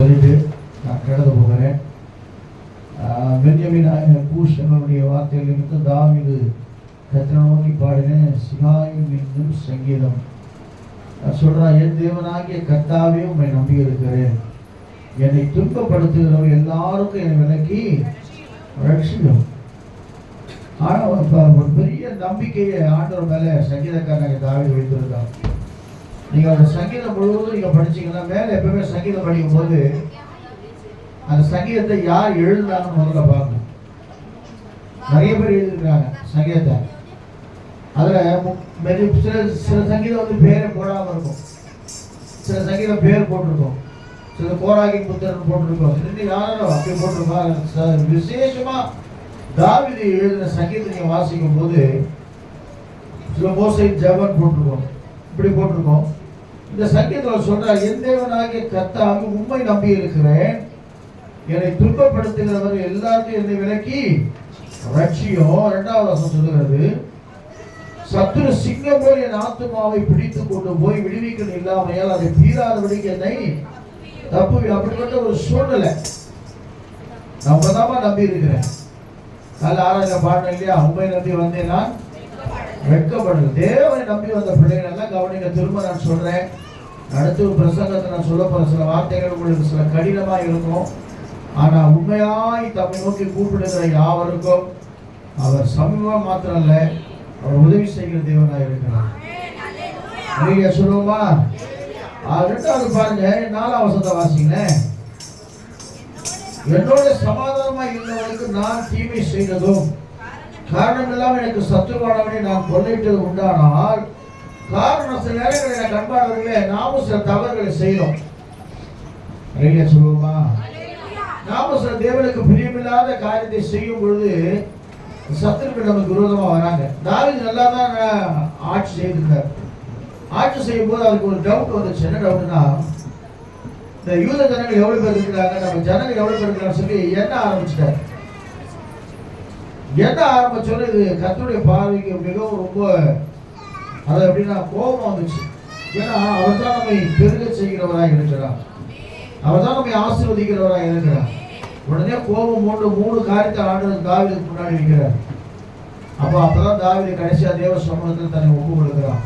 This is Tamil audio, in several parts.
சொல்லிட்டு நான் கடந்து போகிறேன். ஆஹ் பென்யமின் பூஷ் என்னுடைய வார்த்தையிலிருந்து தாவிது கத்திர நோக்கி பாடின சிகாயும் என்னும் சங்கீதம். நான் என் தேவனாகிய கர்த்தாவே உண்மை நம்பி இருக்கிறேன். என்னை துன்பப்படுத்துகிறவர் எல்லாருக்கும் என்னை விலக்கி ரட்சிக்கும். ஆனால் ஒரு பெரிய நம்பிக்கையை ஆண்டவர் மேலே சங்கீதக்காரனாக தாவி வைத்திருக்கான். நீங்கள் அந்த சங்கீதம் முழுவதும் நீங்கள் படிச்சீங்கன்னா மேலே எப்பவுமே சங்கீதம் படிக்கும் போது அந்த சங்கீதத்தை யார் எழுதுனாங்கன்னு முதல்ல பார்க்கணும் நிறைய பேர் எழுதியிருக்காங்க சங்கீதத்தை. அதில் மெது- சில சில சங்கீதம் வந்து பேரே போடாமல் இருக்கும். சில சங்கீதம் பேர் போட்டிருக்கும். சில கோராகி புத்தர் போட்டிருக்கோம். இன்னும் யாரும் அப்படி போட்டிருக்கோம் விசேஷமாக தாவிதி எழுதின சங்கீதத்தை நீங்கள் வாசிக்கும் போது சில மோசை ஜபன் போட்டிருக்கோம். இப்படி போட்டிருக்கோம். இந்த சங்கீதத்தில் சொல்ற என் தேவனாகிய கர்த்தாவை உண்மை நம்பி இருக்கிறேன் என்னை துன்பப்படுத்துகிறவர் எல்லாருக்கும் என்னை விலக்கி ரட்சியம் இரண்டாவது வசனம் சொல்லுகிறது சத்துரு சிங்கம் போல் என் ஆத்மாவை பிடித்து கொண்டு போய் விடுவிக்கணும் இல்லாமையால் அதை தீராதபடிக்கு என்னை தப்பு அப்படிப்பட்ட ஒரு சூழ்நிலை. நம்ம தான் நம்பி இருக்கிறேன் அதில் ஆராய்ச்சி பாடணும் இல்லையா? உண்மை நம்பி வந்தேன் நான். வெட்கப்படுது தேவனை நம்பி வந்த பிள்ளைகள் எல்லாம் கவனிங்க. திரும்ப நான் சொல்றேன். அடுத்து பிரசங்கத்தை நான் சொல்ல போற சில வார்த்தைகள் உங்களுக்கு சில கடினமா இருக்கும். ஆனா உண்மையாய் தம்மை நோக்கி கூப்பிடுகிற யாவருக்கும் அவர் சமீபம் மாத்திரம் இல்லை அவர் உதவி செய்கிற தேவனாக இருக்கிறார். நீங்க சொல்லுவோமா? அது ரெண்டாவது பாருங்க. நாலாம் வசந்த வாசிங்க என்னோட சமாதானமா இருந்தவனுக்கு நான் தீமை செய்ததும் காரணம் இல்லாமல் எனக்கு சத்துருவானவனை நான் கொள்ளையிட்டது உண்டானால் காரணம் சில நேரங்களில் எனக்கு அன்பானவர்களே நாமும் சில தவறுகளை செய்யணும் ஐயா சொல்லுவோமா? நாமும் சில தேவனுக்கு பிரியமில்லாத காரியத்தை செய்யும் பொழுது சத்துருக்கள் நமக்கு விரோதமாக வராங்க. தாவீது நல்லா தான் ஆட்சி செய்திருந்தார். ஆட்சி செய்யும் போது அவருக்கு ஒரு டவுட் வந்துச்சு. என்ன டவுட்னா இந்த யூத ஜனங்கள் எவ்வளவு பேர் இருக்கிறாங்க நம்ம ஜனங்கள் எவ்வளவு பேர் இருக்கிறாங்க சொல்லி எண்ண ஆரம்பிச்சிட்டார். என்ன ஆரம்பிச்சோன்னு இது கர்த்தருடைய பார்வைக்கு மிகவும் ரொம்ப அது எப்படின்னா கோபம் வந்துச்சு. ஏன்னா அவர் தான் நம்மை பெருக செய்கிறவராக இருக்கிறார். அவர் தான் நம்மை ஆசீர்வதிக்கிறவராக இருக்கிறார். உடனே கோபம் மூன்று மூணு காரியத்தை ஆண்டு தாவிதுக்கு முன்னாடி இருக்கிறார் அப்போ அப்பதான் தாவிது கடைசியா தேவ சமூகத்தில் தன்னை ஒப்பு கொடுக்கிறான்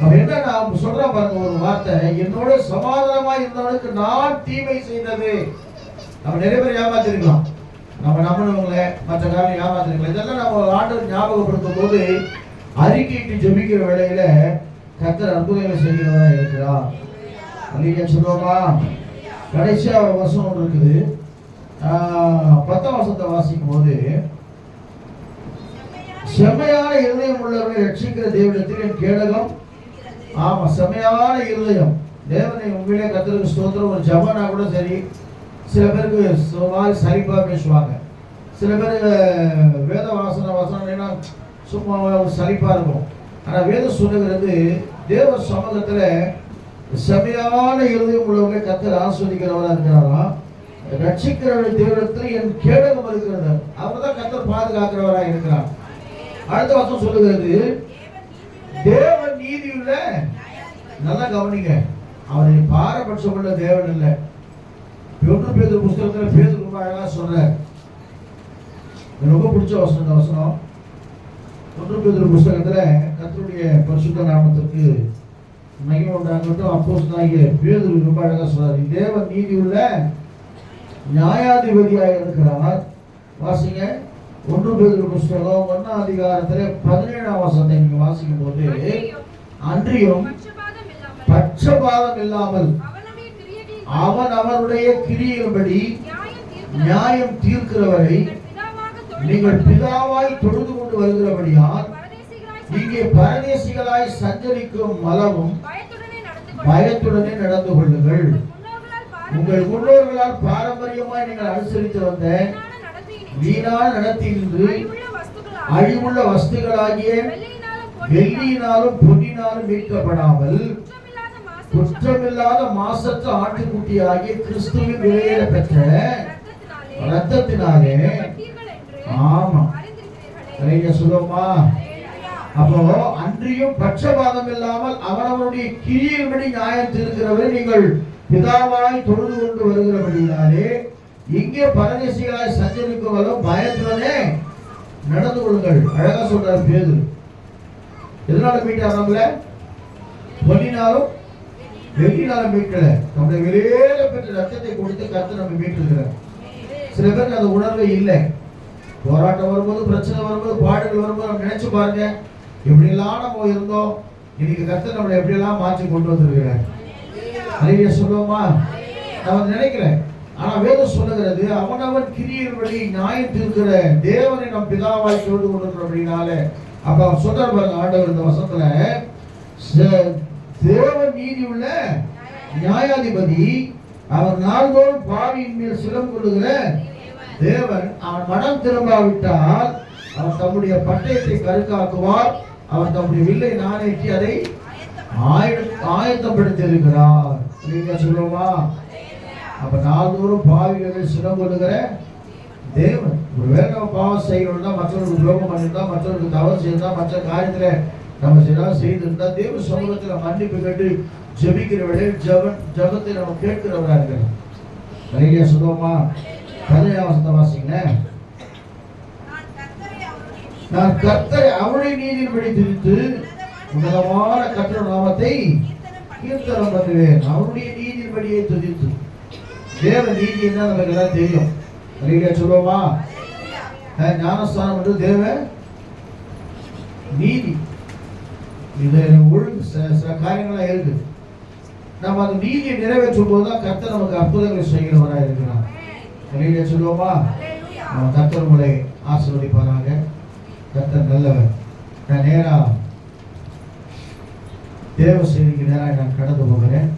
அப்ப என்ன நான் சொல்றேன் பாருங்க ஒரு வார்த்தை. என்னோட சமாதானமா இருந்தவனுக்கு நான் தீமை செய்தது. நம்ம நிறைய பேர் ஏமாத்திருக்கலாம். நம்ம நம்பினவங்கள மற்ற காரணம் ஏமாத்திருக்கலாம் இதெல்லாம் நம்ம ஆண்டு ஞாபகப்படுத்தும் போது அறிக்கைக்கு ஜெபிக்கிற வேலையில கத்தர் அற்புதங்களை செய்கிறதா இருக்கிறார். அல்லையா சொல்லுவோமா? கடைசியா வருஷம் ஒன்று இருக்குது. ஆஹ், பத்தாம் வசனத்தை வாசிக்கும் போது செம்மையான இருதயம் உள்ளவர்களை ரட்சிக்கிற தேவனத்தில் என் கேடகம். ஆமா செம்மையான இருதயம். தேவனை உண்மையிலே கத்தருக்கு ஸ்தோத்திரம். ஒரு ஜபனா கூட சரி சில பேருக்கு சுமார் சரிப்பாக பேசுவாங்க. சில பேர் வேத வாசனை வாசனைனா சும்மா ஒரு சரிப்பாக இருக்கும். ஆனால் வேதம் சொல்லுகிறது தேவ சமூகத்தில் செமையான இருதயம் உள்ளவங்களை கத்தர் ஆஸ்வதிக்கிறவராக இருக்கிறாராம் ரட்சிக்கிற தேவனத்தில் என் கேடகம் இருக்கிறது. அவர் தான் கத்தர் பாதுகாக்கிறவராக இருக்கிறார். அடுத்த வருஷம் சொல்லுகிறது தேவன் நீதியுள்ள நல்லா கவனிங்க. அவரை பாரபட்சம் உள்ள தேவன் இல்லை. ஒன்று பேர் புஸ்தகத்துல பேர் ரொம்ப அழகா சொல்றார் எனக்கு ரொம்ப பிடிச்ச வசனம் இந்த வசனம். ஒன்று பேர் புஸ்தகத்துல கர்த்தருடைய பரிசுத்த நாமத்துக்கு மகிமை உண்டாகட்டும். அப்போஸ் ஆகிய பேதுரு ரொம்ப அழகா சொல்றாரு. தேவன் நீதி உள்ள நியாயாதிபதியாக இருக்கிறார். வாசிங்க. ஒன்று பேர் புஸ்தகம் ஒன்னாம் அதிகாரத்துல பதினேழாம் வசனத்தை நீங்க வாசிக்கும் போது அன்றியும் பட்சபாதம் இல்லாமல் பட்சபாதம் இல்லாமல் அவனுடைய கிரியைகளின் அவன் அவருடைய கிரியையின்படி நியாயம் தீர்க்கிறவர் நீங்கள் பிதாவாய் தொழுது கொண்டு வருகிறபடியால் இங்கே பரதேசிகளாய் சஞ்சரிக்கும் மலமும் பயத்துடனே நடந்து கொள்ளுங்கள். உங்கள் முன்னோர்களால் பாரம்பரியமாய் நீங்கள் அனுசரித்து வந்த வீணான நடத்தியின்று அழிவுள்ள வஸ்துகளாகிய வெள்ளியினாலும் பொன்னினாலும் மீட்கப்படாமல் குற்றமில்லாத மாசற்ற ஆட்டுக்குட்டியாகி கிறிஸ்துவின் விலையில பெற்ற ரத்தத்தினாலே ஆமா. அறிந்திருக்கிறீர்களே. சரிங்க சொல்லுவோமா? அப்போ அன்றியும் பட்சபாதம் இல்லாமல் அவனவனுடைய கிரியின்படி நியாயம் திருக்கிறவரை நீங்கள் பிதாவாய் தொழுது கொண்டு வருகிறபடினாலே இங்கே பரதேசிகளாய் சஞ்சரிப்பவர்களும் பயத்துடனே நடந்து கொள்ளுங்கள். அழகா சொல்றார் பேது எதனால மீட்டார் நம்மள? பொன்னினாலும் வெள்ளினால மீட்கல. நம்மளை வெளியில பெற்ற ரத்தத்தை கொடுத்து கருத்து நம்ம மீட்டிருக்கிறார் சில பேருக்கு அந்த உணர்வே இல்லை. போராட்டம் வரும்போது பிரச்சனை வரும்போது பாடுகள் வரும்போது நம்ம நினைச்சு பாருங்க. எப்படிலாம் நம்ம இருந்தோம் இன்னைக்கு கர்த்தர் நம்மளை எப்படியெல்லாம் மாற்றி கொண்டு வந்திருக்கிறார். அலைய சொல்லுவோமா? நம்ம நினைக்கல. ஆனா வேதம் சொல்லுகிறது அவனவன் கிரியர்படி நியாயம் தீர்க்கிற தேவனை நம் பிதாவாய் தொழுது கொண்டிருக்கிறோம் அப்படின்னால அப்ப அவர் சொல்றார் பாருங்க ஆண்டவர் இந்த வசத்துல தேவன் நீதி உள்ள நியாயாதிபதி அவர் நாள்தோறும் பாவியின் மேல் சிலம் கொள்ளுகிற தேவன் அவன் மனம் திரும்பாவிட்டால் அவன் தம்முடைய பட்டயத்தை கருக்காக்குவார். அவர் தம்முடைய வில்லை நாணேற்றி அதை ஆயத்தப்படுத்தியிருக்கிறார். நீங்க சொல்லுவோமா? அப்ப நாள்தோறும் பாவிகளை சிலம் கொள்ளுகிற தேவன். ஒருவேளை நம்ம பாவம் செய்யணும்னா மற்றவர்களுக்கு துரோகம் பண்ணியிருந்தா மற்றவர்களுக்கு தவறு செய்திருந்தா மற்ற காரியத்துல நம்ம ஏதாவது செய்திருந்தா தேவ சமூகத்துல மன்னிப்பு கேட்டு ஜெபிக்கிற ஜபன் ஜபத்தை ஜெபத்தை நம்ம கேட்கிறவரா இருக்கிறோம் நிறைய சொல்லுவோமா? பதினேழாம் வசந்த வாசிங்க. நான் கர்த்தரை அவருடைய நீதி நான் நீதியின்படி திரித்து உன்னதமான கர்த்தர் நாமத்தை கீர்த்தனம் பண்ணுவேன். அவருடைய நீதியின்படியே துதித்து. தேவ நீதி என்ன நமக்கு எல்லாம் தெரியும். நிறைய சொல்லுவோமா? ஞானஸ்தானம் என்று தேவ நீதி. இது ஒழுங்கு சில சில காரியங்கள்லாம் இருக்கு நம்ம அந்த நீதியை நிறைவேற்றும் போது தான் கர்த்தர் நமக்கு அற்புதங்களை செய்கிறவராக இருக்கிறார். நிறைய சொல்லுவோமா? நம்ம கர்த்தர் உங்களை ஆசீர்வதிப்பாராக. கர்த்தர் நல்லவர். நான் நேரா தேவ செய்திக்கு நேராக நான் கடந்து போகிறேன்.